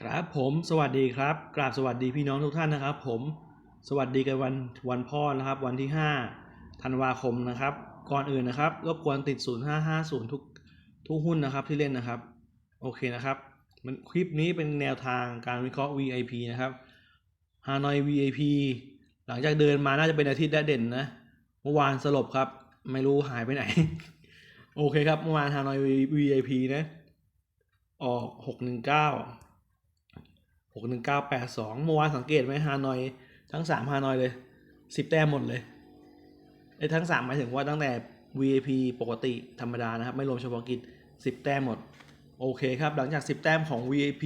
ครับผมสวัสดีครับ กราบสวัสดีพี่น้องทุกท่านนะครับ ผมสวัสดีกันวันวันพ่อนะครับ วันที่ 5 ธันวาคมนะครับ ก่อนอื่นนะครับรบกวนติด 0550 ทุกทุกหุ้นนะครับที่เล่นนะครับ โอเคนะครับมันคลิปนี้เป็นแนวทางการวิเคราะห์ VIP นะครับฮานอย VIP หลังจากเดินมาน่าจะเป็นอาทิตย์ได้เด่นนะเมื่อวานสลบครับ ไม่รู้หายไปไหน โอเคครับเมื่อวานฮานอย VIP นะออกหก หกหนึ่งเก้าแปดสองเมื่อวานสังเกตไหมฮานอย ทั้งสามฮานอยเลยสิบแต้มหมดเลยไอ้ทั้งสามหมายถึงว่าตั้งแต่ VIP ปกติธรรมดานะครับ ไม่รวมเฉพาะกิจสิบแต้มหมด โอเคครับ หลังจากสิบแต้มของ VIP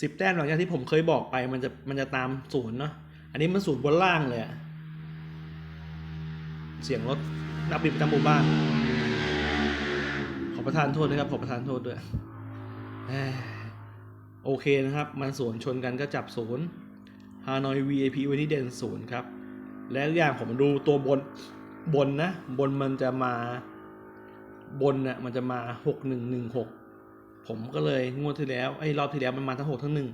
สิบแต้มหลังจากที่ผมเคยบอกไปมันจะมันจะตามศูนย์เนาะอันนี้มันศูนย์บนล่างเลยเสียงรถนักบินประจำหมู่บ้าน ขอประทานโทษนะครับ ขอประทานโทษด้วยเอ้ย โอเคนะครับ มันสวนชนกันก็จับศูนย์ฮานอย VIP วันนี้เด่นศูนย์ครับ และอย่างผมดูตัวบนบนนะ บนมันจะมาบนน่ะมันจะมาหกหนึ่งหนึ่งหกผมก็เลยงวดที่แล้วไอ้รอบที่แล้วมันมาทั้งหกทั้งหนึ่ง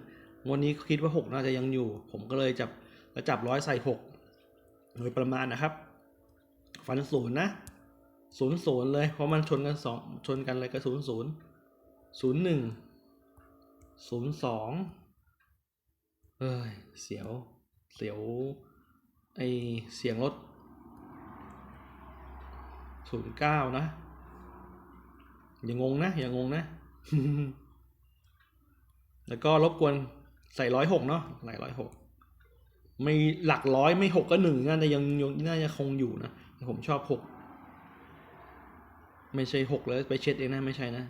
งวดนี้คิดว่าหกน่าจะยังอยู่ ผมก็เลยจับแล้วจับร้อยใส่หกโดยประมาณนะครับ ฟันศูนย์นะศูนย์ศูนย์เลย เพราะมันชนกันสองชนกันเลยก็ศูนย์ศูนย์ศูนย์หนึ่ง ศูนย์สองเอ้ย เสียว เสียว ไอเสียงรถศูนย์เก้านะ อย่างงงนะ อย่างงงนะ แล้วก็รบกวนใส่ร้อยหกเนาะใส่ร้อยหกไม่หลักร้อยไม่หกก็หนึ่งน่าจะยังยังน่าจะคงอยู่นะ ผมชอบหกไม่ใช่หกแล้วไปเช็ดเองนะ ไม่ใช่นะ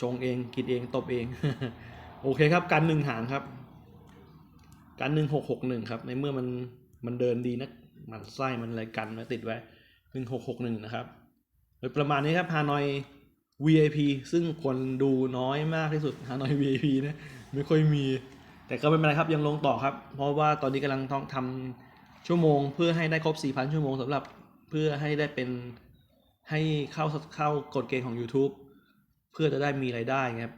ชงเองกินเองตบเอง โอเคครับ กันหนึ่งหางครับ กันหนึ่งหกหกหนึ่งครับ ในเมื่อมันมันเดินดีนะมันไส้มันอะไรกันมาติดไว้หนึ่งหกหกหนึ่งนะครับโดยประมาณนี้ครับฮานอย VIP ซึ่งคนดูน้อยมากที่สุดฮานอย VIP นะไม่ค่อยมี แต่ก็ไม่เป็นไรครับยังลงต่อครับ เพราะว่าตอนนี้กำลังต้องทำชั่วโมง เพื่อให้ได้ครบ 4,000 ชั่วโมงสำหรับเพื่อให้ได้เป็นให้เข้าเข้ากฎเกณฑ์ของ YouTube พื่อจะได้มีรายได้ครับ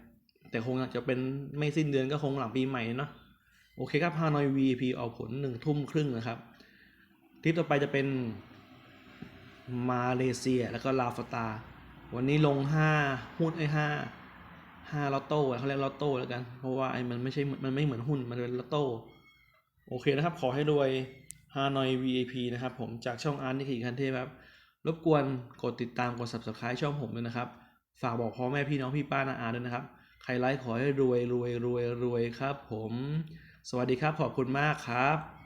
แต่คงจะเป็นไม่สิ้นเดือนก็คงหลังปีใหม่เนาะโอเคครับฮานอย VIP ออกผลหนึ่งทุ่มครึ่งนะครับทริปต่อไปจะเป็นมาเลเซียแล้วก็ลาวสตา วันนี้ลงห้าหุ้นไอ้ห้าห้าลอตโต้เขาเรียกลอตโต้แล้วกัน เพราะว่าไอ้มันไม่ใช่มันไม่เหมือนหุ้นมันเป็นลอตโต้โอเคนะครับ ขอให้รวยฮานอย VIP นะครับ ผมจากช่องอาร์ตนิคิคันเทพครับ รบกวนกดติดตามกด subscribe ช่องผมด้วยนะครับ ฝากบอกพ่อแม่พี่น้องพี่ป้านาอาด้วยนะครับ ใครไลค์ขอให้รวยรวยรวยรวยครับผม สวัสดีครับขอบคุณมากครับ